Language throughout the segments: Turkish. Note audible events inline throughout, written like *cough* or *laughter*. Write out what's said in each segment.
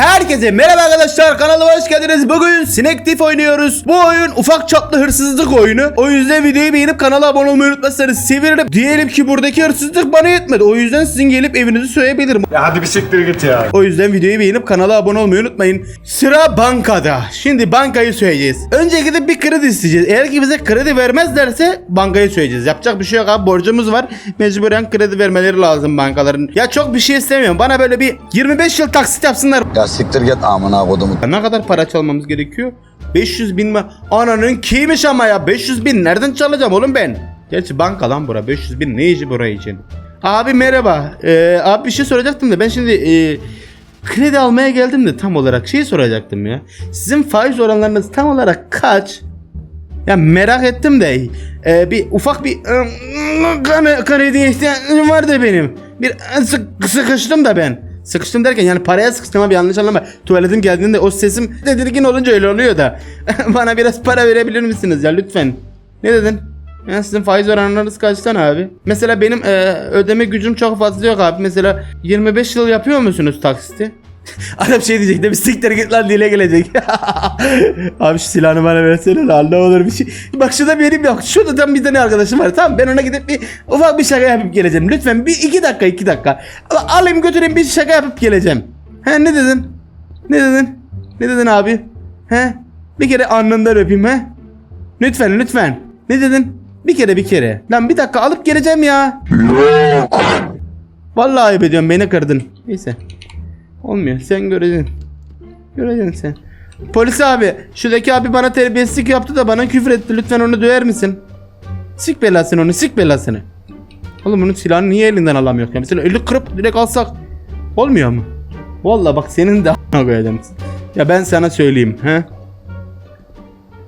Herkese merhaba arkadaşlar kanalıma hoş geldiniz. Bugün Snake oynuyoruz. Bu oyun ufak çaplı hırsızlık oyunu. O yüzden videoyu beğenip kanala abone olmayı unutmazsanız sevinirim. Diyelim ki buradaki hırsızlık bana yetmedi. O yüzden sizin gelip evinizi soyabilirim. Ya hadi bir siktir git ya. O yüzden videoyu beğenip kanala abone olmayı unutmayın. Sıra bankada. Şimdi bankayı söyleyeceğiz. Önce gidip bir kredi isteyeceğiz. Eğer ki bize kredi vermezlerse bankayı söyleyeceğiz. Yapacak bir şey yok abi. Borcumuz var. Mecburen kredi vermeleri lazım bankaların. Ya çok bir şey istemiyorum. Bana böyle bir 25 yıl taksit yapsınlar. Ya siktir git amına kodumu. Ne kadar para çalmamız gerekiyor? 500 bin mi? Ananın kiymiş ama ya 500 bin nereden çalacağım oğlum ben? Gerçi banka lan bura 500 bin ne işi buraya için? Abi merhaba. Ee, abi bir şey soracaktım da ben şimdi e, kredi almaya geldim de tam olarak şey soracaktım ya. Sizin faiz oranlarınız tam olarak kaç? Ya merak ettim de e, bir ufak bir e, kan- krediye ihtiyacım vardı benim. Bir e, sık, sıkıştım da ben. Sıkıştım derken yani paraya sıkıştım ama yanlış anlama. Tuvaletim geldiğinde o sesim tedirgin olunca öyle oluyor da. *laughs* Bana biraz para verebilir misiniz ya lütfen? Ne dedin? Ya sizin faiz oranlarınız kaçtan abi? Mesela benim e, ödeme gücüm çok fazla yok abi. Mesela 25 yıl yapıyor musunuz taksiti? *laughs* Adam şey diyecek de bir siktir git lan dile gelecek. *laughs* Abi şu silahını bana versene lan ne olur bir şey. Bak şurada benim yok. Şurada tam bir tane arkadaşım var. Tamam ben ona gidip bir ufak bir şaka yapıp geleceğim. Lütfen bir iki dakika iki dakika. Al- Alayım götüreyim bir şaka yapıp geleceğim. He ne dedin? Ne dedin? Ne dedin abi? He? Bir kere alnından öpeyim he? Lütfen lütfen. Ne dedin? Bir kere bir kere. Lan bir dakika alıp geleceğim ya. Yok. Vallahi ayıp ediyorum beni kırdın. Neyse. Olmuyor. Sen göreceksin. Göreceksin sen. Polis abi. Şuradaki abi bana terbiyesizlik yaptı da bana küfür etti. Lütfen onu döver misin? Sik belasını onu. Sik belasını. Oğlum bunun silahını niye elinden alamıyor? Ya mesela eli kırıp direkt alsak. Olmuyor mu? Vallahi bak senin de *laughs* a**ına koyacağım. Ya ben sana söyleyeyim. He?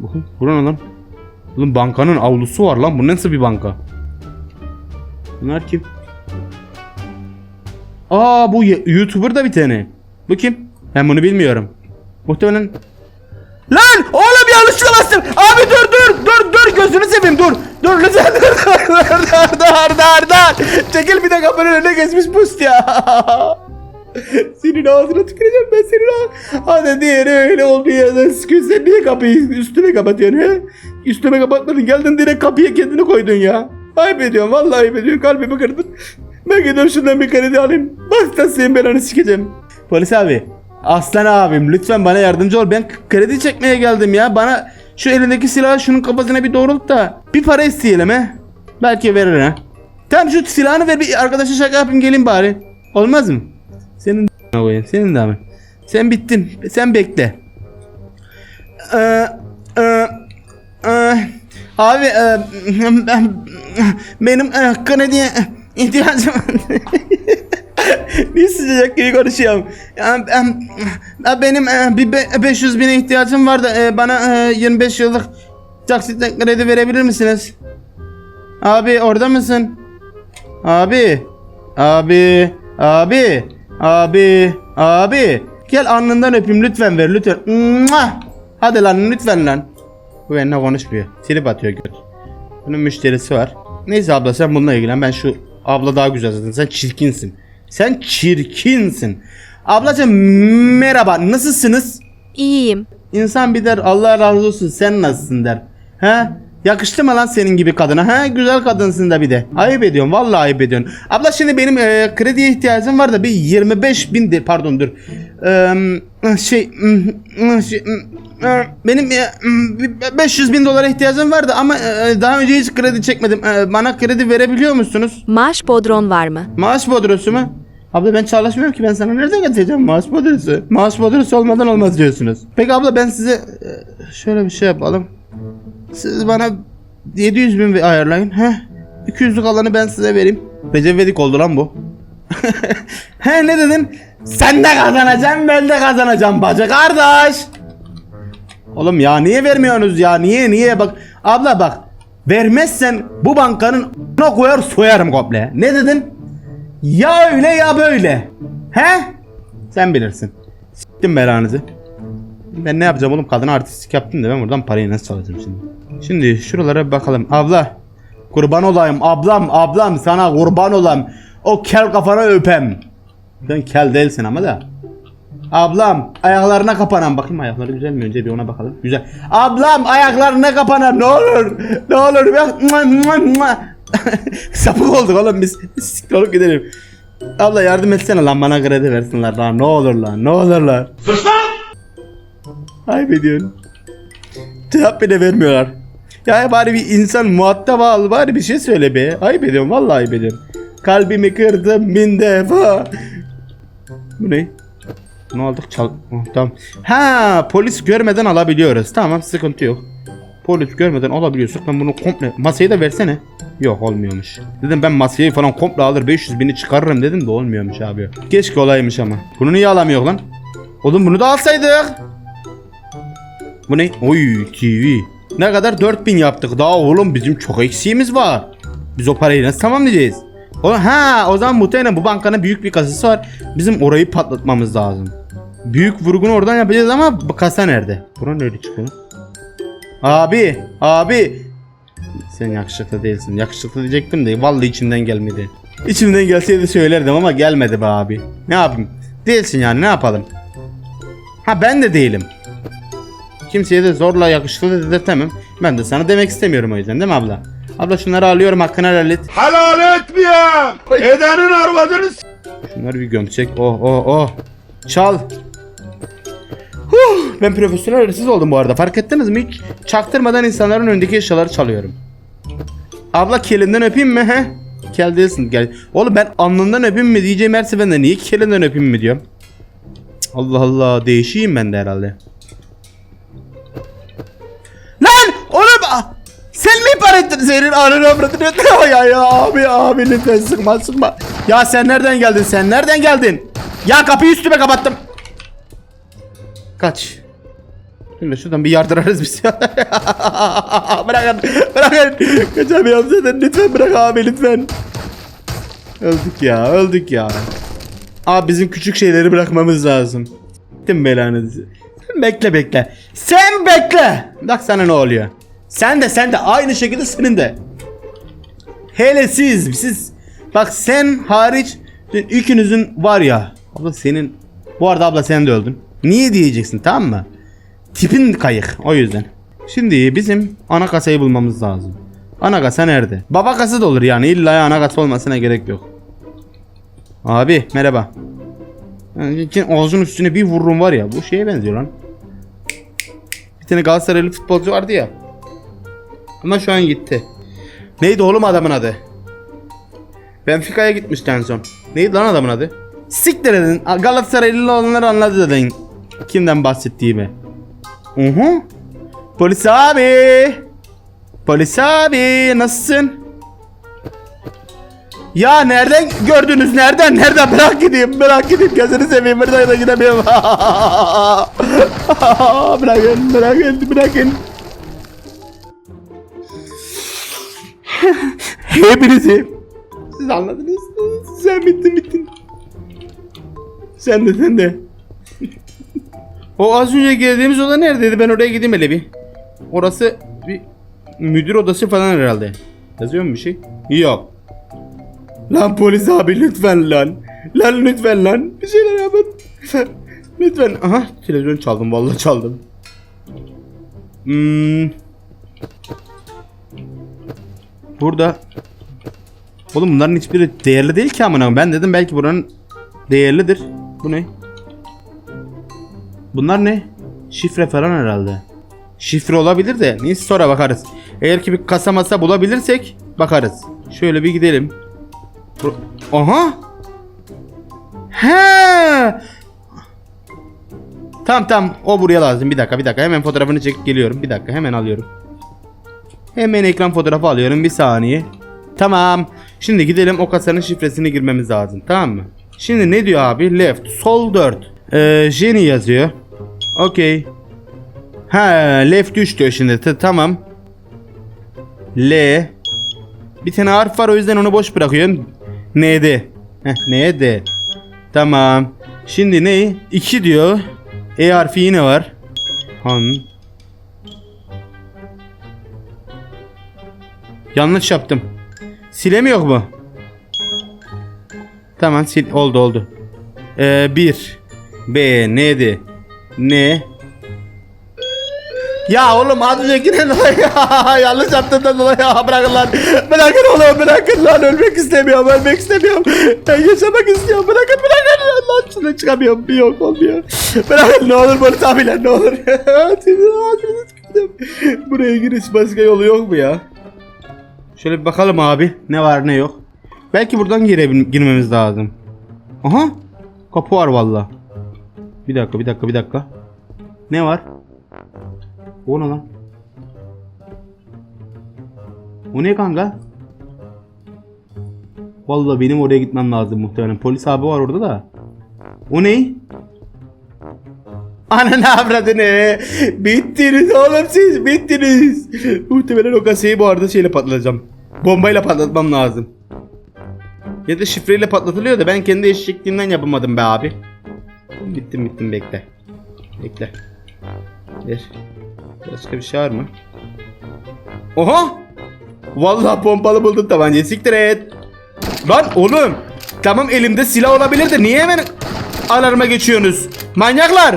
Bakın. Bura ne lan? Oğlum bankanın avlusu var lan. Bu nasıl bir banka? Bunlar kim? Aa bu YouTuber da bir tane. Bu kim? Ben bunu bilmiyorum. Muhtemelen Lan oğlum yanlışlıkla bastım. Abi dur dur dur dur gözünü seveyim dur. Dur lütfen dur dur dur dur dur dur. Çekil bir de kapının önüne geçmiş pust ya. senin ağzına tüküreceğim ben senin ağzına. Hadi diğeri öyle oldu ya. Sen niye kapıyı üstüme kapatıyorsun he? Üstüme kapatmadın geldin direkt kapıya kendini koydun ya. Ayıp ediyorsun vallahi ayıp ediyorsun kalbimi kırdın. Ben gidiyorum şuradan bir kredi alayım. Da senin belanı sikeceğim. Polis abi. Aslan abim lütfen bana yardımcı ol. Ben kredi çekmeye geldim ya. Bana şu elindeki silahı şunun kafasına bir doğrult da bir para isteyelim he. Belki verir ha. Tamam şu silahını ver bir arkadaşa şaka yapayım gelin bari. Olmaz mı? Senin koyayım. Senin de abi. Sen bittin. Sen bekle. Ee, e, e, abi e, *laughs* ben, benim e, krediye ihtiyacım *laughs* bir sıcak gibi konuşuyorum. Benim e, bir be- 500 bine ihtiyacım var da e, bana e, 25 yıllık taksitle kredi verebilir misiniz? Abi orada mısın? Abi. Abi. Abi. Abi. Abi. Gel alnından öpeyim lütfen ver lütfen. Hadi lan lütfen lan. Bu benimle konuşmuyor. Silip atıyor göt. Bunun müşterisi var. Neyse abla sen bununla ilgilen. Ben şu abla daha güzel zaten. Sen çirkinsin. Sen çirkinsin. Ablacığım merhaba. Nasılsınız? İyiyim. İnsan bir der Allah razı olsun sen nasılsın der. He? Yakıştı mı lan senin gibi kadına? He? Güzel kadınsın da bir de. Ayıp ediyorsun. Vallahi ayıp ediyorsun. Abla şimdi benim e, krediye ihtiyacım var da bir 25 bin de pardon dur. Şey, şey, e, benim e, mm, bir 500 bin dolara ihtiyacım vardı ama e, daha önce hiç kredi çekmedim. E, Bana kredi verebiliyor musunuz? Maaş bodron var mı? Maaş bodrosu mu? Abla ben çalışmıyorum ki ben sana nereden getireceğim maaş bodrosu? Maaş bodrosu olmadan olmaz diyorsunuz. Peki abla ben size e, şöyle bir şey yapalım. Siz bana 700 bin ayarlayın. Heh. 200'lük alanı ben size vereyim. Recep Vedik oldu lan bu. *laughs* He ne dedin? Sen de kazanacaksın ben de kazanacağım bacı kardeş. Oğlum ya niye vermiyorsunuz ya? Niye niye bak. Abla bak. Vermezsen bu bankanın ne koyar soyarım komple. Ne dedin? Ya öyle ya böyle. He? Sen bilirsin. Siktim belanızı. Ben ne yapacağım oğlum? Kadına artistlik yaptım da ben buradan parayı nasıl çalacağım şimdi? Şimdi şuralara bakalım. Abla. Kurban olayım. Ablam ablam sana kurban olayım. O kel kafana öpem. Sen kel değilsin ama da. Ablam ayaklarına kapanan bakayım ayakları güzel mi önce bir ona bakalım. Güzel. Ablam ayaklarına kapanan ne olur. Ne olur bak. *laughs* Sapık olduk oğlum biz. *laughs* Siktir olup gidelim. Abla yardım etsene lan bana kredi versinler lan ne olur lan ne olur lan. Sus lan. Ayıp ediyorsun. Cevap bile vermiyorlar. Ya bari bir insan muhatap al bari bir şey söyle be. Ayıp ediyorum vallahi ayıp ediyorum. Kalbimi kırdım bin defa. Bu ne? Ne aldık? Çal Oh, tamam. Ha polis görmeden alabiliyoruz. Tamam sıkıntı yok. Polis görmeden alabiliyorsak ben bunu komple masayı da versene. Yok olmuyormuş. Dedim ben masayı falan komple alır 500 bini çıkarırım dedim de olmuyormuş abi. Keşke olaymış ama. Bunu niye alamıyor lan? Oğlum bunu da alsaydık. Bu ne? Oy TV. Ne kadar 4000 yaptık. Daha oğlum bizim çok eksiğimiz var. Biz o parayı nasıl tamamlayacağız? O, ha o zaman muhtemelen bu bankanın büyük bir kasası var. Bizim orayı patlatmamız lazım. Büyük vurgunu oradan yapacağız ama kasa nerede? Bura nerede çıkıyor? Abi, abi. Sen yakışıklı değilsin. Yakışıklı diyecektim de vallahi içimden gelmedi. İçimden gelseydi söylerdim ama gelmedi be abi. Ne yapayım? Değilsin yani ne yapalım? Ha ben de değilim. Kimseye de zorla yakışıklı dedirtemem. Ben de sana demek istemiyorum o yüzden değil mi abla? Abla şunları alıyorum hakkını helal et. Helal etmeyeyim. Edenin arvadını Şunları bir gömsek. Oh oh oh. Çal. Ben profesyonel hırsız oldum bu arada. Fark ettiniz mi? Hiç çaktırmadan insanların önündeki eşyaları çalıyorum. Abla kelinden öpeyim mi he? Kel değilsin gel. Oğlum ben alnından öpeyim mi diyeceğim her seferinde niye kelinden öpeyim mi diyorum. Allah Allah değişiyim ben de herhalde. Lan oğlum sen mi ihbar ettin senin ananı avradını ya ya abi abi lütfen sıkma sıkma. Ya sen nereden geldin sen nereden geldin? Ya kapıyı üstüme kapattım. Kaç. Şimdi şuradan bir yardırarız biz. *laughs* bırakın bırakın. Kaçamıyorum zaten lütfen bırak abi lütfen. Öldük ya öldük ya. Abi bizim küçük şeyleri bırakmamız lazım. Gittim belanızı. Sen bekle bekle. Sen bekle. Bak sana ne oluyor. Sen de sen de aynı şekilde senin de. Hele siz siz. Bak sen hariç ikinizinin var ya. Abla senin. Bu arada abla sen de öldün. Niye diyeceksin tamam mı? Tipin kayık o yüzden. Şimdi bizim ana kasayı bulmamız lazım. Ana kasa nerede? Baba kası da olur yani illa ana kasa olmasına gerek yok. Abi merhaba. Yani ağzının üstüne bir vururum var ya bu şeye benziyor lan. Bir tane Galatasaraylı futbolcu vardı ya. Ama şu an gitti. Neydi oğlum adamın adı? Benfica'ya gitmişti en son. Neydi lan adamın adı? Siktir edin. Galatasaraylı olanlar anladı dedin. Kimden bahsettiğimi. Uhu. Polis abi. Polis abi nasılsın? Ya nereden gördünüz? Nereden? Nereden? Bırak gideyim. Bırak gideyim. Gözünü seveyim. Buradan da gidemiyorum. *laughs* bırakın. Bırakın. Bırakın. Hepinizi. Siz anladınız. Sen bittin bittin. Sen de sen de. O az önce geldiğimiz oda neredeydi? Ben oraya gideyim hele bir. Orası bir müdür odası falan herhalde. Yazıyor mu bir şey? Yok. Lan polis abi lütfen lan. Lan lütfen lan. Bir şeyler yapın. lütfen. Aha televizyon çaldım vallahi çaldım. Hmm. Burada Oğlum bunların hiçbiri değerli değil ki amına. Ben dedim belki buranın değerlidir. Bu ne? Bunlar ne? Şifre falan herhalde. Şifre olabilir de neyse sonra bakarız. Eğer ki bir kasa masa bulabilirsek bakarız. Şöyle bir gidelim. Aha! He! Tamam tamam o buraya lazım. Bir dakika bir dakika hemen fotoğrafını çekip geliyorum. Bir dakika hemen alıyorum. Hemen ekran fotoğrafı alıyorum bir saniye. Tamam. Şimdi gidelim o kasanın şifresini girmemiz lazım. Tamam mı? Şimdi ne diyor abi? Left. Sol 4. Ee, Jenny yazıyor. Okey. Ha left 3 diyor şimdi. T- tamam. L. Bir tane harf var o yüzden onu boş bırakıyorum. N'de. Heh, N'de. Tamam. Şimdi ne? 2 diyor. E harfi yine var. Han. Yanlış yaptım. Silemiyor mu? Tamam sil oldu oldu. Ee, bir. B neydi? Ne? Ya oğlum az öncekine *laughs* dolayı ya, yanlış yaptığımdan dolayı bırakın lan. Bırakın oğlum bırakın lan ölmek istemiyorum ölmek istemiyorum. Ben yaşamak istiyorum bırakın bırakın lan şuna çıkamıyorum bir yok olmuyor. Bırakın ne olur polis abiler ne olur. *laughs* Buraya giriş başka yolu yok mu ya? Şöyle bir bakalım abi ne var ne yok. Belki buradan girebil- girmemiz lazım. Aha kapı var valla. Bir dakika bir dakika bir dakika. Ne var? O ne lan? O ne kanka? Vallahi benim oraya gitmem lazım muhtemelen. Polis abi var orada da. O ne? Ananı avradını. Bittiniz oğlum siz bittiniz. Muhtemelen o kasayı bu arada şeyle patlatacağım. Bombayla patlatmam lazım. Ya da şifreyle patlatılıyor da ben kendi eşekliğimden yapamadım be abi. Bittim bittim bekle. Bekle. Ver. Başka bir şey var mı? Oha! Vallahi pompalı buldum tabancayı siktir et. Lan oğlum. Tamam elimde silah olabilir de niye hemen alarma geçiyorsunuz? Manyaklar.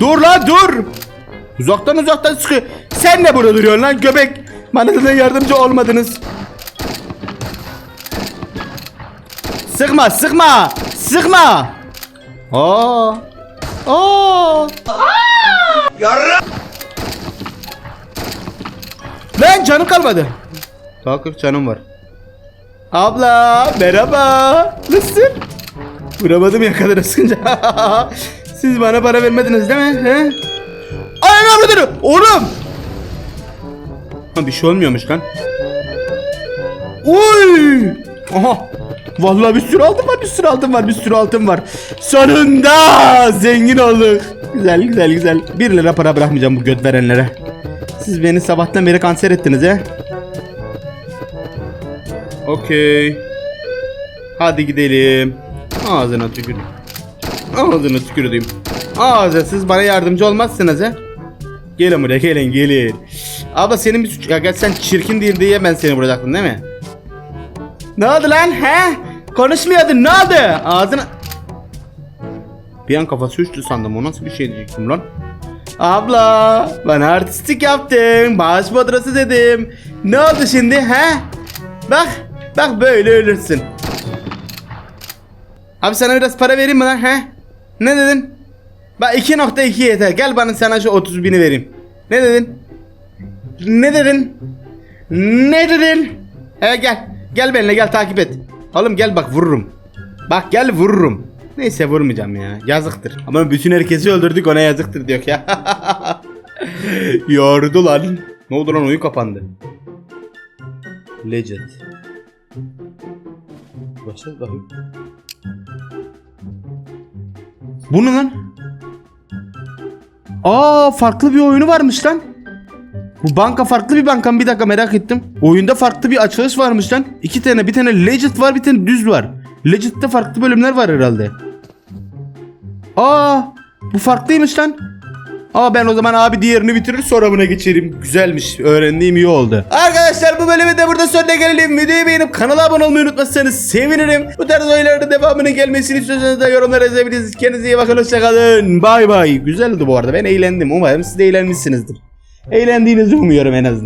Dur lan dur. Uzaktan uzaktan sıkıyor. Sen de burada duruyorsun lan göbek. Bana neden yardımcı olmadınız? Sıkma sıkma. Sıkma. Aa. Aa. Lan canım kalmadı. Daha 40 canım var. Abla merhaba. Nasılsın? Vuramadım ya kadar sıkınca. *laughs* Siz bana para vermediniz değil mi? He? Ay ne yapıyorsun? Oğlum. Ha, bir şey olmuyormuş lan. Oy! Aha. Vallahi bir sürü altın var, bir sürü altın var, bir sürü altın var. Sonunda zengin olduk. Güzel, güzel, güzel. Bir lira para bırakmayacağım bu göt verenlere. Siz beni sabahtan beri kanser ettiniz he. Okey. Hadi gidelim. Ağzına tükür. Ağzına tükürdüğüm. Ağzına siz bana yardımcı olmazsınız he. Gelin buraya gelin gelin. Abla senin bir suç... Ya sen çirkin değil diye ben seni vuracaktım değil mi? Ne oldu lan he? Konuşmuyordun ne oldu? Ağzına... Bir an kafası uçtu sandım o nasıl bir şey diyecektim lan. Abla bana artistik yaptın. Bağış madrası dedim. Ne oldu şimdi he? Bak bak böyle ölürsün. Abi sana biraz para vereyim mi lan he? Ne dedin? Bak 2.2 yeter. Gel bana sana şu 30 bini vereyim. Ne dedin? Ne dedin? Ne dedin? He gel. Gel benimle gel takip et. Oğlum gel bak vururum. Bak gel vururum. Neyse vurmayacağım ya. Yazıktır. Ama bütün herkesi öldürdük ona yazıktır diyor ya. *laughs* Yordu lan. Ne oldu lan oyun kapandı. Legend. Başla bakayım. Bu ne lan? Aa farklı bir oyunu varmış lan. Bu banka farklı bir banka mı? Bir dakika merak ettim. Oyunda farklı bir açılış varmış lan. İki tane bir tane legend var bir tane düz var. Legend'de farklı bölümler var herhalde. Aa bu farklıymış lan. Aa ben o zaman abi diğerini bitirir sonra buna geçerim. Güzelmiş. Öğrendiğim iyi oldu. Arkadaşlar bu bölümü de burada sonuna gelelim. Videoyu beğenip kanala abone olmayı unutmazsanız sevinirim. Bu tarz oyunlarda devamının gelmesini istiyorsanız da yorumlara yazabilirsiniz. Kendinize iyi bakın. Hoşçakalın. Bay bay. Güzeldi bu arada. Ben eğlendim. Umarım siz de eğlenmişsinizdir. Eğlendiğinizi umuyorum en azından.